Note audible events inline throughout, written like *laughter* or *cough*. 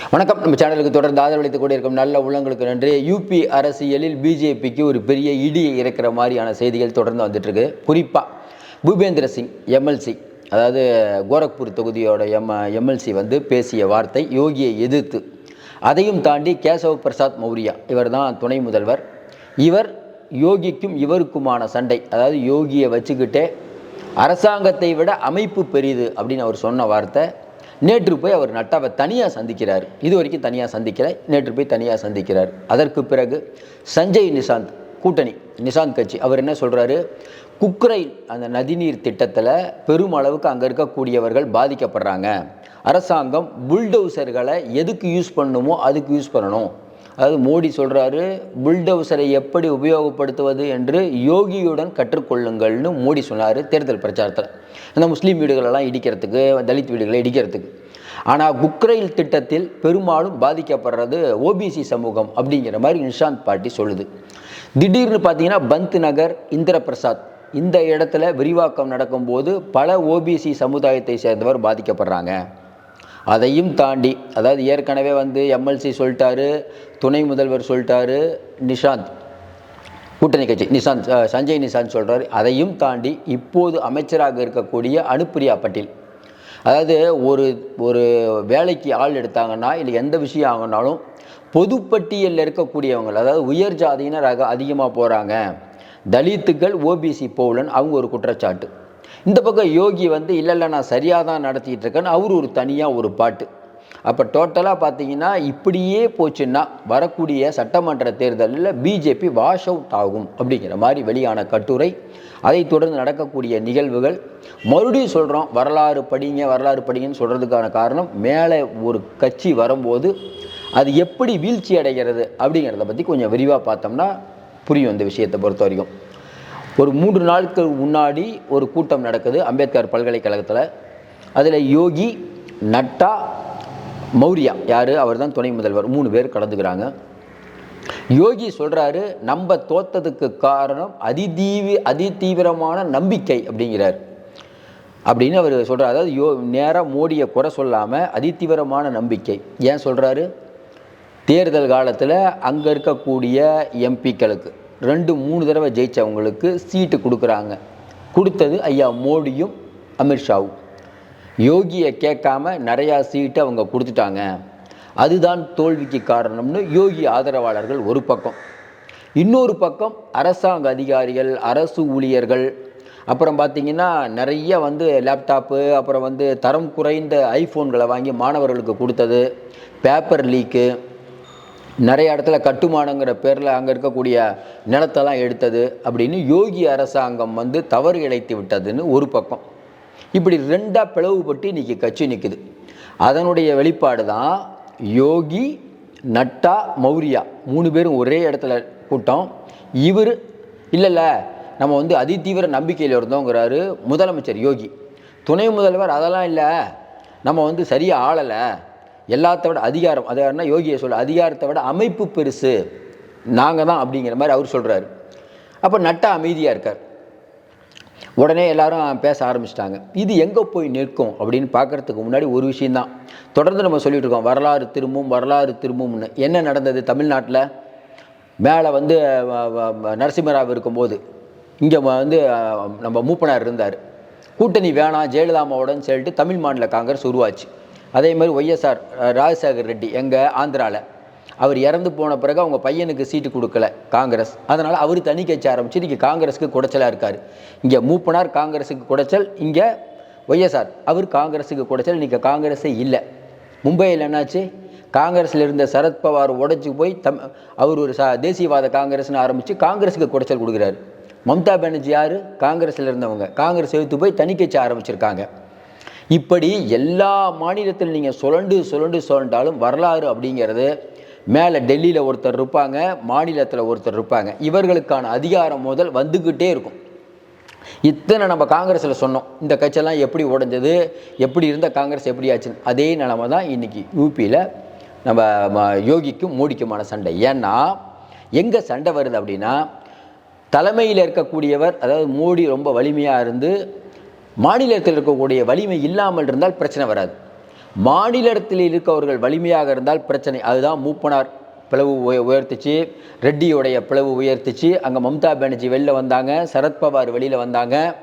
வணக்கம். நம்ம சேனலுக்கு தொடர்ந்து ஆதரவளித்துக் கூட இருக்கும் நல்ல உள்ளங்களுக்கு நன்றி. யூபி அரசியலில் பிஜேபிக்கு ஒரு பெரிய இடி இறக்குற மாதிரியான செய்திகள் தொடர்ந்து வந்துட்டுருக்கு. குறிப்பாக பூபேந்திர சிங் எம்எல்சி அதாவது கோரக்பூர் தொகுதியோட எம் எம்எல்சி வந்து பேசிய வார்த்தை யோகியை எதிர்த்து. அதையும் தாண்டி கேசவ பிரசாத் மௌரியா இவர் தான் துணை முதல்வர். இவர் யோகிக்கும் இவருக்குமான சண்டை அதாவது யோகியை வச்சுக்கிட்டே அரசாங்கத்தை விட அமைப்பு பெரியுது அப்படின்னு அவர் சொன்ன வார்த்தை. நேற்று போய் அவர் நட்டாவை தனியாக சந்திக்கிறார். இது வரைக்கும் தனியாக சந்திக்கல. நேற்று போய் தனியாக சந்திக்கிறார். அதற்கு பிறகு சஞ்சய் நிஷாந்த் கூட்டணி நிஷாந்த் கட்சி அவர் என்ன சொல்கிறாரு குக்ரைன் அந்த நதிநீர் திட்டத்தில் பெருமளவுக்கு அங்கே இருக்கக்கூடியவர்கள் பாதிக்கப்படுறாங்க. அரசாங்கம் புல்டோசர்களை எதுக்கு யூஸ் பண்ணணுமோ அதுக்கு யூஸ் பண்ணணும். அதாவது மோடி சொல்கிறாரு புல்டோசரை எப்படி உபயோகப்படுத்துவது என்று யோகியுடன் கற்றுக்கொள்ளுங்கள்னு மோடி சொன்னார் தேர்தல் பிரச்சாரத்தில். அந்த முஸ்லீம் வீடுகளெல்லாம் இடிக்கிறதுக்கு தலித் வீடுகளை இடிக்கிறதுக்கு. ஆனால் குக்ரைல் திட்டத்தில் பெரும்பாலும் பாதிக்கப்படுறது ஓபிசி சமூகம் அப்படிங்கிற மாதிரி நிஷாந்த் பார்ட்டி சொல்லுது. திடீர்னு பார்த்தீங்கன்னா பந்த் நகர் இந்திர பிரசாத் இந்த இடத்துல விரிவாக்கம் நடக்கும்போது பல ஓபிசி சமுதாயத்தை சேர்ந்தவர் பாதிக்கப்படுறாங்க. அதையும் தாண்டி அதாவது ஏற்கனவே வந்து எம்எல்சி சொல்லிட்டாரு துணை முதல்வர் சொல்லிட்டாரு நிஷாந்த் கூட்டணி கட்சி நிஷாந்த் சஞ்சய் நிஷாந்த் சொல்கிறார் அதையும் தாண்டி இப்போது அமைச்சராக இருக்கக்கூடிய அனுப்பிரியா பட்டேல். அதாவது ஒரு ஒரு வேலைக்கு ஆள் எடுத்தாங்கன்னா இல்லை எந்த விஷயம் ஆகணும்னாலும் பொதுப்பட்டியலில் இருக்கக்கூடியவங்க அதாவது உயர் ஜாதியினர் அதிகமாக போகிறாங்க தலித்துக்கள் ஓபிசி போகலன்னு அவங்க ஒரு குற்றச்சாட்டு. இந்த பக்கம் யோகி வந்து இல்லை இல்லை நான் சரியாக தான் நடத்திக்கிட்டு இருக்கேன்னு அவர் ஒரு தனியாக ஒரு பாட்டு. அப்போ டோட்டலாக பார்த்தீங்கன்னா இப்படியே போச்சுன்னா வரக்கூடிய சட்டமன்ற தேர்தலில் பிஜேபி வாஷ் அவுட் ஆகும் அப்படிங்கிற மாதிரி வெளியான கட்டுரை. அதைத் தொடர்ந்து நடக்கக்கூடிய நிகழ்வுகள். மறுபடியும் சொல்கிறோம் வரலாறு படிங்க வரலாறு படிங்கன்னு சொல்கிறதுக்கான காரணம் மேலே ஒரு கட்சி வரும்போது அது எப்படி வீழ்ச்சி அடைகிறது அப்படிங்கிறத பற்றி கொஞ்சம் விரிவாக பார்த்தோம்னா புரியும் இந்த விஷயத்தை பொறுத்த வரைக்கும். ஒரு மூன்று நாட்கள் முன்னாடி ஒரு கூட்டம் நடக்குது. அம்பேத்கர் பல்கலைக்கழகத்தில். அதில் யோகி நட்டா மௌரியா யார்? அவர் தான் துணை முதல்வர். மூணு பேர் கலந்துக்கிறாங்க. யோகி சொல்கிறாரு நம்ம தோத்ததுக்கு காரணம் அதிதீவி அதிதீவிரமான நம்பிக்கை அப்படிங்கிறார். அப்படின்னு அவர் சொல்கிறார் அதாவது யோ நேராக மோடியை குறை சொல்லாமல் அதிதீவிரமான நம்பிக்கை. ஏன் சொல்கிறாரு தேர்தல் காலத்தில் அங்கே இருக்கக்கூடிய எம்பிக்களுக்கு ரெண்டு மூணு தடவை ஜெயித்தவங்களுக்கு சீட்டு கொடுக்குறாங்க. கொடுத்தது ஐயா மோடியும் அமித்ஷாவும் யோகியை கேட்காம நிறையா சீட்டு அவங்க கொடுத்துட்டாங்க. அதுதான் தோல்விக்கு காரணம்னு யோகி ஆதரவாளர்கள் ஒரு பக்கம். இன்னொரு பக்கம் அரசாங்க அதிகாரிகள் அரசு ஊழியர்கள் அப்புறம் பார்த்திங்கன்னா நிறைய வந்து லேப்டாப்பு அப்புறம் வந்து தரம் குறைந்த ஐஃபோன்களை வாங்கி மாணவர்களுக்கு கொடுத்தது. பேப்பர் லீக்கு நிறைய இடத்துல கட்டுமானங்கிற பேரில் அங்கே இருக்கக்கூடிய நிலத்தெல்லாம் எடுத்தது அப்படின்னு யோகி அரசாங்கம் வந்து தவறு இழைத்து விட்டதுன்னு ஒரு பக்கம். இப்படி ரெண்டாக பிளவுபட்டு இன்றைக்கி கட்சி நிற்குது அதனுடைய வெளிப்பாடு தான் யோகி நட்டா மௌரியா மூணு பேரும் ஒரே இடத்துல கூட்டம். இவர் இல்லைல்ல நம்ம வந்து அதிதீவிர நம்பிக்கையில் இருந்தோங்கிறாரு முதலமைச்சர் யோகி. துணை முதல்வர் அதெல்லாம் இல்லை. நம்ம வந்து சரியாக ஆளலை. எல்லாத்த விட அதிகாரம் அதிகாரம்னா யோகியை சொல்ல அதிகாரத்தை விட அமைப்பு பெருசு. நாங்கள் தான் அப்படிங்கிற மாதிரி அவர் சொல்கிறாரு அப்போ நட்டா அமைதியாக இருக்கார். உடனே எல்லாரும் பேச ஆரம்பிச்சிட்டாங்க. இது எங்கே போய் நிற்கும் அப்படின்னு பார்க்கறதுக்கு முன்னாடி ஒரு விஷயந்தான் தொடர்ந்து நம்ம சொல்லிகிட்டு இருக்கோம் வரலாறு திரும்பும் வரலாறு திரும்பும்னு. என்ன நடந்தது தமிழ்நாட்டில்? மேலே வந்து வ- வ- நரசிம்மராவ் இருக்கும்போது இங்கே வந்து நம்ம மூப்பனார் இருந்தார். கூட்டணி வேணாம் ஜெயலலிதாமாவுடன் சொல்லிட்டு தமிழ் மாநில காங்கிரஸ் உருவாச்சு. அதே மாதிரி ஒய்எஸ்ஆர் ராஜசேகர் ரெட்டி எங்கள் ஆந்திராவில் அவர் இறந்து போன பிறகு அவங்க பையனுக்கு சீட்டு கொடுக்கல காங்கிரஸ். அதனால் அவர் தனி கட்சி ஆரம்பிச்சு இன்றைக்கி காங்கிரஸுக்கு குடைச்சலாக இருக்கார். இங்கே மூப்பனார் காங்கிரஸுக்கு குடைச்சல் இங்கே ஒய்எஸ்ஆர் அவர் காங்கிரஸுக்கு குடைச்சல் இன்றைக்கி காங்கிரஸே இல்லை. மும்பையில் என்னாச்சு? காங்கிரஸில் இருந்த சரத்பவார் உடைச்சி போய் தம் அவர் ஒரு ச தேசியவாத காங்கிரஸ்னு ஆரம்பித்து காங்கிரஸுக்கு குடைச்சல் கொடுக்குறாரு. மம்தா பானர்ஜி யார்? காங்கிரஸில் இருந்தவங்க. காங்கிரஸ் எழுத்து போய் தனி கட்சி ஆரம்பிச்சிருக்காங்க. இப்படி எல்லா மாநிலத்தில் நீங்கள் சுழண்டு சுழண்டு சுழண்டாலும் வரலாறு அப்படிங்கிறது மேலே டெல்லியில் ஒருத்தர் இருப்பாங்க மாநிலத்தில் ஒருத்தர் இருப்பாங்க. இவர்களுக்கான அதிகாரம் முதல் வந்துக்கிட்டே இருக்கும். இத்தனை நம்ம காங்கிரஸில் சொன்னோம். இந்த கட்சியெல்லாம் எப்படி உடைஞ்சது எப்படி இருந்த காங்கிரஸ் எப்படி ஆச்சுன்னு. அதே நிலமை தான் இன்றைக்கி யூபியில் நம்ம யோகிக்கும் மோடிக்குமான சண்டை. ஏன்னா எங்கே சண்டை வருது அப்படின்னா தலைமையில் இருக்கக்கூடியவர் அதாவது மோடி ரொம்ப வலிமையாக இருந்து மாநிலத்தில் இருக்கக்கூடிய வலிமை இல்லாமல் இருந்தால் பிரச்சனை வராது. மாநிலத்தில் இருக்கவர்கள் வலிமையாக இருந்தால் பிரச்சனை. அதுதான் மூப்பனார் பிளவு உய- உயர்த்துச்சு. ரெட்டியோடைய பிளவு உயர்த்துச்சு. அங்கே மம்தா பானர்ஜி வெளில வந்தாங்க. சரத்பவார் வெளியில் வந்தாங்க.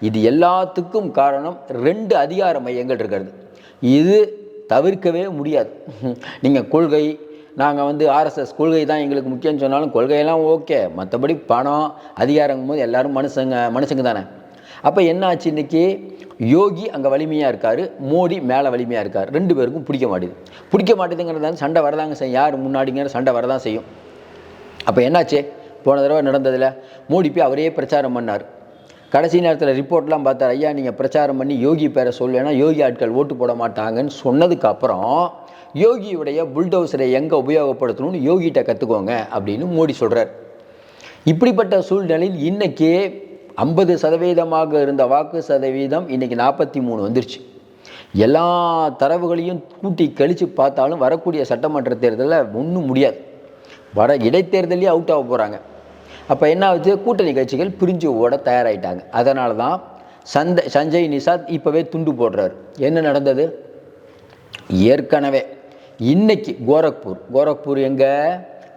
இது எல்லாத்துக்கும் காரணம் ரெண்டு அதிகார மையங்கள் இருக்கிறது. இது தவிர்க்கவே முடியாது. *laughs* நீங்கள் கொள்கை நாங்கள் வந்து ஆர்எஸ்எஸ் கொள்கை தான் எங்களுக்கு முக்கியம்னு சொன்னாலும் கொள்கையெல்லாம் ஓகே. மற்றபடி பணம் அதிகாரங்கும் போது எல்லாரும் மனுஷங்க மனுஷங்க தானே. அப்போ என்ன ஆச்சு யோகி அங்கே வலிமையாக இருக்கார் மோடி மேலே வலிமையாக இருக்கார். ரெண்டு பேருக்கும் பிடிக்க மாட்டேது. பிடிக்க மாட்டேதுங்கிறது சண்டை வரதாங்க செய்யும். யார் முன்னாடிங்கிற சண்டை வரதான் செய்யும். அப்போ என்னாச்சு? போன தடவை நடந்ததில் மோடி போய் அவரே பிரச்சாரம் பண்ணார். கடைசி நேரத்தில் ரிப்போர்ட்லாம் பார்த்தார் ஐயா நீங்கள் பிரச்சாரம் பண்ணி யோகி பேரை சொல்லேன்னா யோகி ஆட்கள் ஓட்டு போட மாட்டாங்கன்னு சொன்னதுக்கு அப்புறம் யோகியுடைய புல்டோசரை எங்கே உபயோகப்படுத்தணும்னு யோகிகிட்ட கற்றுக்கோங்க அப்படின்னு மோடி சொல்கிறார் இப்படிப்பட்ட சூழ்நிலையில் இன்றைக்கி ஐம்பது சதவீதமாக இருந்த வாக்கு சதவீதம் இன்னைக்கு நாற்பத்தி மூணு வந்துருச்சு. எல்லா தரவுகளையும் கூட்டி கழித்து பார்த்தாலும் வரக்கூடிய சட்டமன்ற தேர்தலில் ஒன்றும் முடியாது. வர இடைத்தேர்தலே அவுட் ஆக போகிறாங்க அப்போ என்ன ஆகுது? கூட்டணி கட்சிகள் பிரிஞ்சு ஓட தயாராகிட்டாங்க அதனால தான் சந்தை சஞ்சய் நிசாத் இப்போவே துண்டு போடுறாரு. என்ன நடந்தது? ஏற்கனவே இன்னைக்கு கோரக்பூர் கோரக்பூர் எங்கே?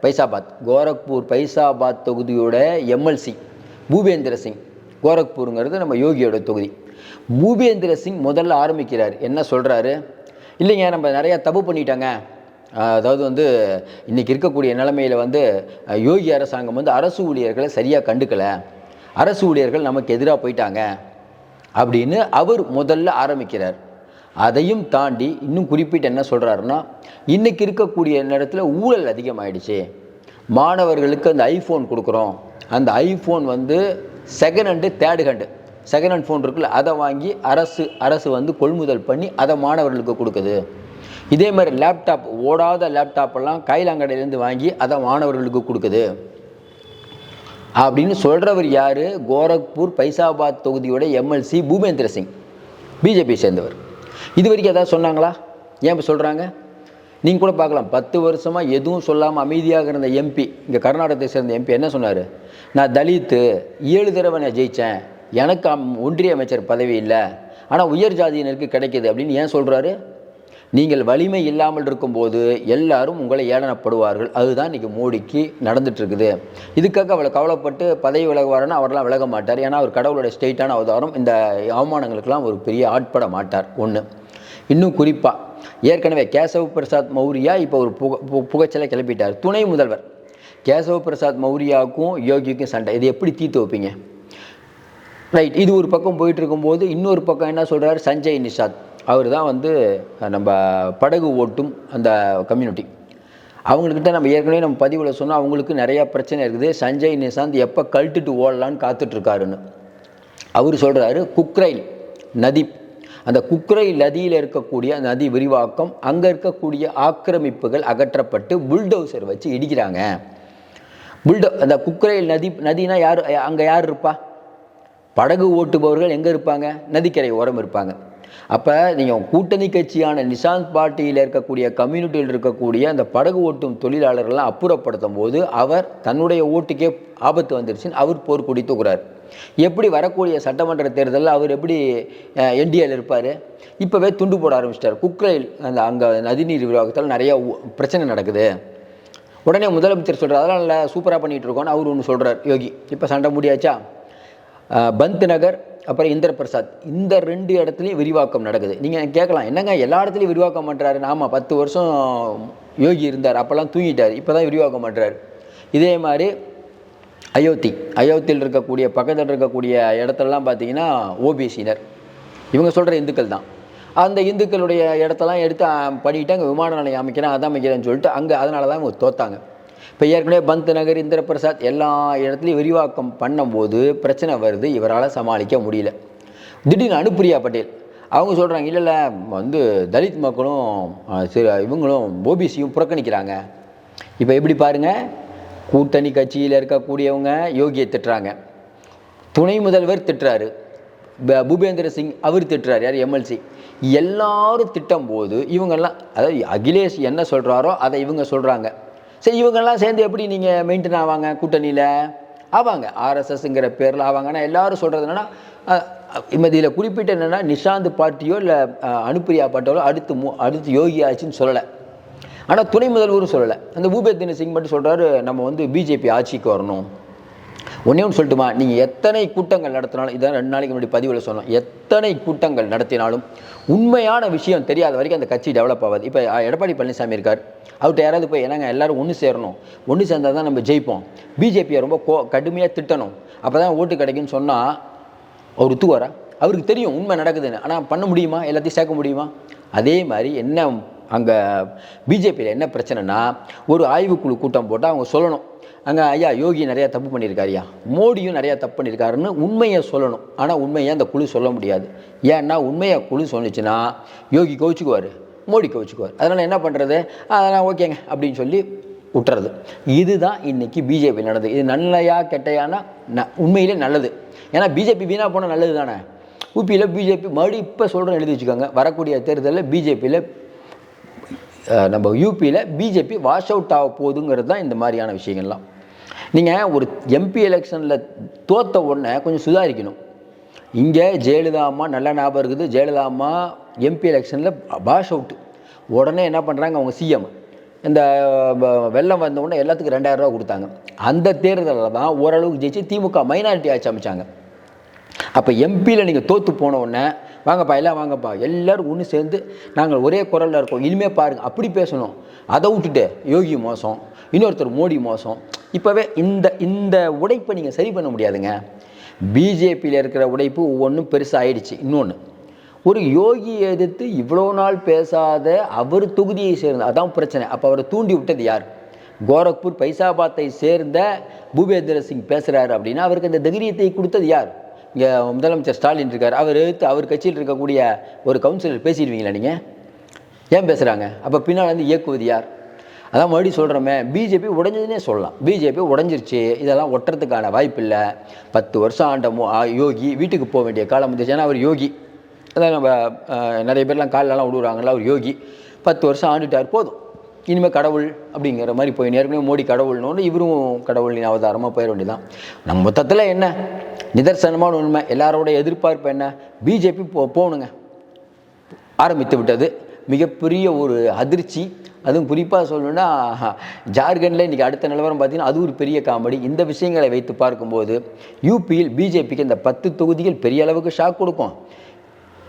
பைசாபாத். கோரக்பூர் பைசாபாத் தொகுதியோட எம்எல்சி பூபேந்திர சிங் கோரக்பூருங்கிறது நம்ம யோகியோட தொகுதி. பூபேந்திர சிங் முதல்ல ஆரம்பிக்கிறார். என்ன சொல்கிறாரு இல்லைங்க நம்ம நிறையா தப்பு பண்ணிட்டாங்க. அதாவது வந்து இன்றைக்கி இருக்கக்கூடிய நிலைமையில் வந்து யோகி அரசாங்கம் வந்து அரசு ஊழியர்களை சரியாக கண்டுக்கலை. அரசு ஊழியர்கள் நமக்கு எதிராக போயிட்டாங்க அப்படின்னு அவர் முதல்ல ஆரம்பிக்கிறார். அதையும் தாண்டி இன்னும் குறிப்பிட்டு என்ன சொல்கிறாருன்னா இன்றைக்கி இருக்கக்கூடிய நேரத்தில் ஊழல் அதிகமாகிடுச்சு மாணவர்களுக்கு அந்த ஐஃபோன் கொடுக்குறோம். அந்த ஐஃபோன் வந்து second hand third hand second hand phone இருக்குல்ல அதை வாங்கி அரசு அரசு வந்து கொள்முதல் பண்ணி அதை மாணவர்களுக்கு கொடுக்குது. இதே மாதிரி லேப்டாப் ஓடாத லேப்டாப்பெல்லாம் கைலாங்கடையிலேருந்து வாங்கி அதை மாணவர்களுக்கு கொடுக்குது. அப்படின்னு சொல்கிறவர் யார்? கோரக்பூர் பைசாபாத் தொகுதியோட எம்எல்சி பூபேந்திர சிங். பிஜேபி சேர்ந்தவர். இது வரைக்கும் ஏதாவது சொன்னாங்களா? ஏன் இப்போ சொல்கிறாங்க நீங்கள் கூட பார்க்கலாம். பத்து வருஷமாக எதுவும் சொல்லாமல் அமைதியாக இருந்த எம்பி இங்கே கர்நாடகத்தை சேர்ந்த எம்பி என்ன சொன்னார்? நான் தலித்து ஏழு தடவை நான் ஜெயித்தேன் எனக்கு அம்- ஒன்றிய அமைச்சர் பதவி இல்லை. ஆனால் உயர் ஜாதியினருக்கு கிடைக்கிது அப்படின்னு ஏன் சொல்கிறாரு நீங்கள் வலிமை இல்லாமல் இருக்கும்போது எல்லாரும் உங்களை ஏளனப்படுவார்கள். அதுதான் இன்றைக்கி மோடிக்கு நடந்துட்டுருக்குது. இதுக்காக அவளை கவலைப்பட்டு பதவி விலகுவாருன்னு அவரெல்லாம் விலக மாட்டார். ஏன்னா அவர் கடவுளோட ஸ்டேட்டான அவதாரம். இந்த அவமானங்களுக்கெல்லாம் ஒரு பெரிய ஆட்பட மாட்டார். ஒன்று இன்னும் குறிப்பாக ஏற்கனவே கேசவ் பிரசாத் மௌரியா இப்போ ஒரு புக பு- புகைச்சலை கிளப்பிட்டார். துணை முதல்வர். கேசவ் பிரசாத் மௌரியாவுக்கும் யோகிக்கும் சண்டை. இது எப்படி தீர்த்து வைப்பீங்க? ரைட் இது ஒரு பக்கம் போயிட்டு இருக்கும்போது இன்னொரு பக்கம் என்ன சொல்கிறார் சஞ்சய் நிஷாத். அவர் தான் வந்து நம்ம படகு ஓட்டும் அந்த கம்யூனிட்டி அவங்கக்கிட்ட நம்ம ஏற்கனவே நம்ம பதிவில் சொன்னால் அவங்களுக்கு நிறையா பிரச்சனை இருக்குது. சஞ்சய் நிஷாந்த் எப்போ கழட்டுட்டு ஓடலான்னு காத்துட்ருக்காருன்னு அவர் சொல்கிறாரு குக்ரைல் நதி அந்த குக்ரை நதியில் இருக்கக்கூடிய நதி விரிவாக்கம் அங்கே இருக்கக்கூடிய ஆக்கிரமிப்புகள் அகற்றப்பட்டு புல்டோசர் வச்சு இடிக்கிறாங்க. புல்டோ அந்த குக்ரை நதி நதினா யார் அங்கே யார் இருப்பா? படகு ஓட்டுபவர்கள் எங்கே இருப்பாங்க? நதிக்கரை ஓரம் இருப்பாங்க. அப்போ நீங்கள் கூட்டணி கட்சியான நிஷாந்த் பார்ட்டியில் இருக்கக்கூடிய கம்யூனிட்டியில் இருக்கக்கூடிய அந்த படகு ஓட்டும் தொழிலாளர்கள்லாம் அப்புறப்படுத்தும் போது அவர் தன்னுடைய ஓட்டுக்கே ஆபத்து வந்துருச்சுன்னு அவர் போர்க்கொடி தூக்குறார். எப்படி வரக்கூடிய சட்டமன்ற தேர்தலில் அவர் எப்படி என்டிஏல இருப்பார்? இப்போவே துண்டு போட ஆரம்பிச்சிட்டார். குக்ரைல் அந்த அங்கே நதிநீர் விரிவாக்கத்தால் நிறைய பிரச்சனை நடக்குது. உடனே முதலமைச்சர் சொல்கிறார் அதெல்லாம் நல்லா சூப்பராக பண்ணிகிட்டு இருக்கோன்னு அவர் ஒன்று சொல்கிறார் யோகி இப்போ சண்டை முடியாச்சா? பந்த் நகர் அப்புறம் இந்திர பிரசாத் இந்த ரெண்டு இடத்துலையும் விரிவாக்கம் நடக்குது. நீங்கள் கேட்கலாம் என்னங்க எல்லா இடத்துலையும் விரிவாக்கம் பண்ணுறாரு ஆமாம் பத்து வருஷம் யோகி இருந்தார். அப்போல்லாம் தூங்கிட்டார். இப்போ தான் விரிவாக்கம் பண்ணுறாரு இதே மாதிரி அயோத்தி அயோத்தியில் இருக்கக்கூடிய பக்கத்தில் இருக்கக்கூடிய இடத்துலலாம் பார்த்தீங்கன்னா ஓபிசினர் இவங்க சொல்கிற இந்துக்கள் தான். அந்த இந்துக்களுடைய இடத்தெல்லாம் எடுத்து அஹ், பண்ணிட்டு அங்கே விமான நிலையம் அமைக்கிறேன் அதான் அமைக்கிறேன்னு சொல்லிட்டு அங்கே அதனால தான் இவங்க தோத்தாங்க. இப்போ ஏற்கனவே பந்த் நகர் இந்திர பிரசாத் எல்லா இடத்துலையும் விரிவாக்கம் பண்ணும்போது பிரச்சனை வருது இவரால் சமாளிக்க முடியல. திடீர்னு அனுப்பிரியா பட்டேல். அவங்க சொல்கிறாங்க இல்லை இல்லை வந்து தலித் மக்களும் சிறு இவங்களும் ஓபிசியும் புறக்கணிக்கிறாங்க. இப்போ எப்படி பாருங்கள் கூட்டணி கட்சியில் இருக்கக்கூடியவங்க யோகியை திட்டுறாங்க. துணை முதல்வர் திட்டுறாரு. ப- பூபேந்திர சிங் அவர் திட்டுறாரு. யார்? எம்எல்சி எல்லாரும் திட்டம் போது இவங்கெல்லாம் அதாவது அகிலேஷ் என்ன சொல்கிறாரோ அதை இவங்க சொல்கிறாங்க சரி இவங்கெல்லாம் சேர்ந்து எப்படி நீங்கள் மெயின்டைன் ஆவாங்க கூட்டணியில்? ஆவாங்க. ஆர்எஸ்எஸ்ங்கிற பேரில் ஆவாங்கன்னா எல்லாரும் சொல்கிறது என்னென்னா இதில் குறிப்பிட்ட என்னென்னா நிஷாந்த் பார்ட்டியோ இல்லை அனுப்பிரியா பார்ட்டியோ அடுத்து மு அடுத்து யோகி ஆச்சுன்னு சொல்லலை. ஆனால் துணை முதல்வரும் சொல்லலை. அந்த பூபேந்திர சிங் மட்டும் சொல்கிறாரு நம்ம வந்து பிஜேபி ஆட்சிக்கு வரணும். ஒன்றே ஒன்று சொல்லட்டுமா? நீங்கள் எத்தனை கூட்டங்கள் நடத்தினாலும் இதான் ரெண்டு நாளைக்கு முன்னாடி பதிவில் சொன்னோம் எத்தனை கூட்டங்கள் நடத்தினாலும் உண்மையான விஷயம் தெரியாத வரைக்கும் அந்த கட்சி டெவலப் ஆகாது. இப்போ எடப்பாடி பழனிசாமி இருக்கார். அவர்கிட்ட யாராவது போய் என்னங்க எல்லாரும் ஒன்று சேரணும் ஒன்று சேர்ந்தால் தான் நம்ம ஜெயிப்போம். பிஜேபியை ரொம்ப கோ கடுமையாக திட்டணும். அப்போ தான் ஓட்டு கிடைக்குன்னு சொன்னால் அவர் ஒத்துக்குவாரா? அவருக்கு தெரியும் உண்மை நடக்குதுன்னு. ஆனால் பண்ண முடியுமா? எல்லாத்தையும் சேர்க்க முடியுமா? அதே மாதிரி என்ன அங்கே பிஜேபியில் என்ன பிரச்சனைனா ஒரு ஆய்வுக்குழு கூட்டம் போட்டால் அவங்க சொல்லணும். அங்கே ஐயா யோகி நிறையா தப்பு பண்ணியிருக்காருயா மோடியும் நிறையா தப்பு பண்ணியிருக்காருன்னு உண்மையை சொல்லணும். ஆனால் உண்மையை அந்த குழு சொல்ல முடியாது. ஏன்னா உண்மையை குழு சொன்னிச்சுன்னா யோகி கவுச்சுக்குவார் மோடி கவிச்சுக்குவார். அதனால் என்ன பண்ணுறது அதெல்லாம் ஓகேங்க அப்படின்னு சொல்லி விட்டுறது இதுதான் இன்றைக்கி பிஜேபி நடந்தது. இது நல்லையா கெட்டையானா? ந உண்மையிலே நல்லது. ஏன்னா பிஜேபி வீணாக போனால் நல்லது தானே உபியில் பிஜேபி மறுபடியும் இப்போ சொல்கிறேன் எழுதி வச்சுக்கோங்க. வரக்கூடிய தேர்தலில் பிஜேபியில் நம்ம யூபியில் பிஜேபி வாஷ் அவுட் ஆக போகுதுங்கிறது தான் இந்த மாதிரியான விஷயங்கள்லாம். நீங்கள் ஒரு எம்பி எலெக்ஷனில் தோத்த உடனே கொஞ்சம் சுதாரிக்கணும். இங்கே ஜெயலலிதா அம்மா நல்ல ஞாபகம் இருக்குது. ஜெயலலிதா அம்மா எம்பி எலெக்ஷனில் வாஷ் அவுட்டு உடனே என்ன பண்ணுறாங்க அவங்க சிஎம் இந்த வ- வெள்ளம் வந்த உடனே எல்லாத்துக்கும் ரெண்டாயிரரூவா கொடுத்தாங்க. அந்த தேர்தலில் தான் ஓரளவுக்கு ஜெயிச்சு திமுக மைனாரிட்டி ஆட்சி அமைச்சாங்க. அப்போ எம்பியில் நீங்கள் தோற்று போன உடனே வாங்கப்பா எல்லாம் வாங்கப்பா. எல்லோரும் ஒன்று சேர்ந்து நாங்கள் ஒரே குரலில் இருக்கோம். இனிமே பாருங்கள் அப்படி பேசணும். அதை விட்டுட்டு யோகி மோசம் இன்னொருத்தர் மோடி மோசம். இப்போவே இந்த இந்த உடைப்பை நீங்கள் சரி பண்ண முடியாதுங்க. பிஜேபியில் இருக்கிற உடைப்பு ஒவ்வொன்றும் பெருசாக ஆயிடுச்சு இன்னொன்று ஒரு யோகியை எதிர்த்து இவ்வளோ நாள் பேசாத அவர் தொகுதியை சேர்ந்த அதான் பிரச்சனை. அப்போ அவரை தூண்டி விட்டது யார்? கோரக்பூர் பைசாபாத்தை சேர்ந்த பூபேந்திர சிங் பேசுகிறாரு அப்படின்னா அவருக்கு அந்த தைரியத்தை கொடுத்தது யார்? இங்கே முதலமைச்சர் ஸ்டாலின் இருக்கார். அவர் எடுத்து அவர் கட்சியில் இருக்கக்கூடிய ஒரு கவுன்சிலர் பேசிடுவீங்களா நீங்கள் ஏன் பேசுகிறாங்க அப்போ பின்னால் வந்து இயக்குவது யார்? அதான் மறுபடியும் சொல்கிறோமே பிஜேபி உடைஞ்சதுன்னே சொல்லலாம். பிஜேபி உடஞ்சிருச்சு. இதெல்லாம் ஒட்டுறதுக்கான வாய்ப்பு இல்லை. பத்து வருஷம் ஆண்ட மோ ஆ, யோகி வீட்டுக்கு போக வேண்டிய காலம் வந்துச்சு ஏன்னா அவர் யோகி. அதான் நம்ம நிறைய பேர்லாம் காலெல்லாம் விடுவாங்கல்ல அவர் யோகி. பத்து வருஷம் ஆண்டுட்டார் போதும். இனிமேல் கடவுள் அப்படிங்கிற மாதிரி போய் ஏற்கனவே மோடி கடவுள்னு இவரும் கடவுளின் அவதாரமாக போயிட வேண்டியதான் நம்ம மொத்தத்தில் என்ன? நிதர்சனமான உண்மை. எல்லாரோட எதிர்பார்ப்பு என்ன? பிஜேபி போ போகணுங்க. ஆரம்பித்து விட்டது. மிகப்பெரிய ஒரு அதிர்ச்சி. அதுவும் குறிப்பாக சொல்லணும்னா ஜார்க்கண்டில் இன்றைக்கி அடுத்த நிலவரம் பார்த்திங்கன்னா அது ஒரு பெரிய காமெடி. இந்த விஷயங்களை வைத்து பார்க்கும்போது யூபியில் பிஜேபிக்கு இந்த பத்து தொகுதிகள் பெரிய அளவுக்கு ஷாக் கொடுக்கும்.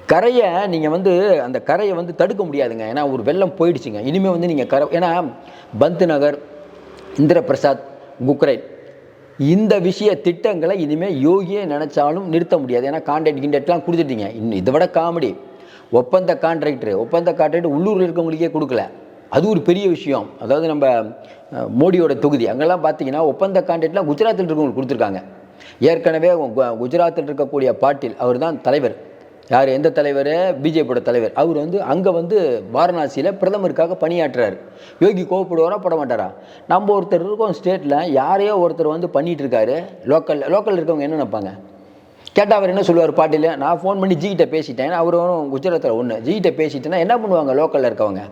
கரையை நீங்கள் வந்து அந்த கரையை வந்து தடுக்க முடியாதுங்க. ஏன்னா ஒரு வெள்ளம் போயிடுச்சுங்க. இனிமேல் வந்து நீங்கள் கரை ஏன்னா பந்த் நகர் இந்திர பிரசாத் குக்ரைன் இந்த விஷய திட்டங்களை இனிமேல் யோகியே நினச்சாலும் நிறுத்த முடியாது. ஏன்னா கான்ட்ராக்ட் கிண்டெட்லாம் கொடுத்துட்டீங்க. இன்னும் இதை விட காமெடி ஒப்பந்த கான்ட்ராக்டர் ஒப்பந்த கான்ட்ராக்டர் உள்ளூரில் இருக்கவங்களுக்கே கொடுக்கல. அது ஒரு பெரிய விஷயம். அதாவது நம்ம மோடியோட தொகுதி. அங்கெல்லாம் பார்த்தீங்கன்னா ஒப்பந்த கான்ட்ராக்ட்லாம் குஜராத்தில் இருக்கவங்களுக்கு கொடுத்துருக்காங்க. ஏற்கனவே குஜராத்தில் இருக்கக்கூடிய பாட்டில் அவர் தான் தலைவர். யார்? எந்த தலைவர்? பிஜேபியோட தலைவர். அவர் வந்து அங்கே வந்து வாரணாசியில் பிரதமருக்காக பணியாற்றுறாரு. யோகி கோவப்படுவாரா? பட மாட்டாரா நம்ம ஒருத்தர் இருக்கோம் ஸ்டேட்டில் யாரையோ ஒருத்தர் வந்து பண்ணிகிட்டு இருக்காரு லோக்கல் லோக்கலில் இருக்கவங்க என்ன நினைப்பாங்க? கேட்டால் அவர் என்ன சொல்லுவார் பாட்டியில் நான் ஃபோன் பண்ணி ஜிகிட்ட பேசிட்டேன். அவரும் குஜராத்தில் ஒன்று ஜிகிட்ட பேசிட்டேன்னா என்ன பண்ணுவாங்க லோக்கலில் இருக்கவங்க?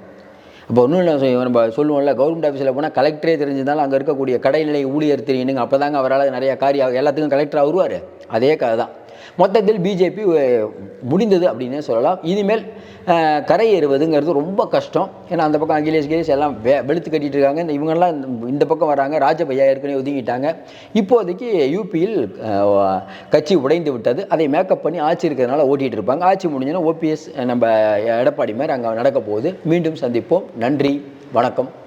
இப்போ ஒன்றும் இல்லை நம்ம சொல்லுவோம்ல கவர்மெண்ட் ஆஃபீஸில் போனால் கலெக்டரே தெரிஞ்சிருந்தாலும் அங்கே இருக்கக்கூடிய கடைநிலை ஊழியர் தெரியணுங்க அப்போ தாங்க அவரால் நிறையா காரியம் எல்லாத்துக்கும் கலெக்டராக வருவார். அதே கதை தான் மொத்தத்தில் பிஜேபி முடிந்தது அப்படின்னே சொல்லலாம். இனிமேல் கரை கரையேறுவதுங்கிறது ரொம்ப கஷ்டம். ஏன்னா அந்த பக்கம் அகிலேஷ் கிலேஷ் எல்லாம் வெ வெளுத்து கட்டிட்டு இருக்காங்க. இந்த இவங்கெல்லாம் இந்த- இந்த பக்கம் வராங்க. ராஜபையா ஏற்கனவே ஒதுங்கிட்டாங்க. இப்போதைக்கு யூபியில் கட்சி உடைந்து விட்டது. அதை மேக்கப் பண்ணி ஆட்சி இருக்கிறதுனால ஓட்டிகிட்டு இருப்பாங்க. ஆட்சி முடிஞ்சோன்னா ஓபிஎஸ் நம்ம எடப்பாடி மாதிரி அங்கே நடக்க போகுது. மீண்டும் சந்திப்போம். நன்றி. வணக்கம்.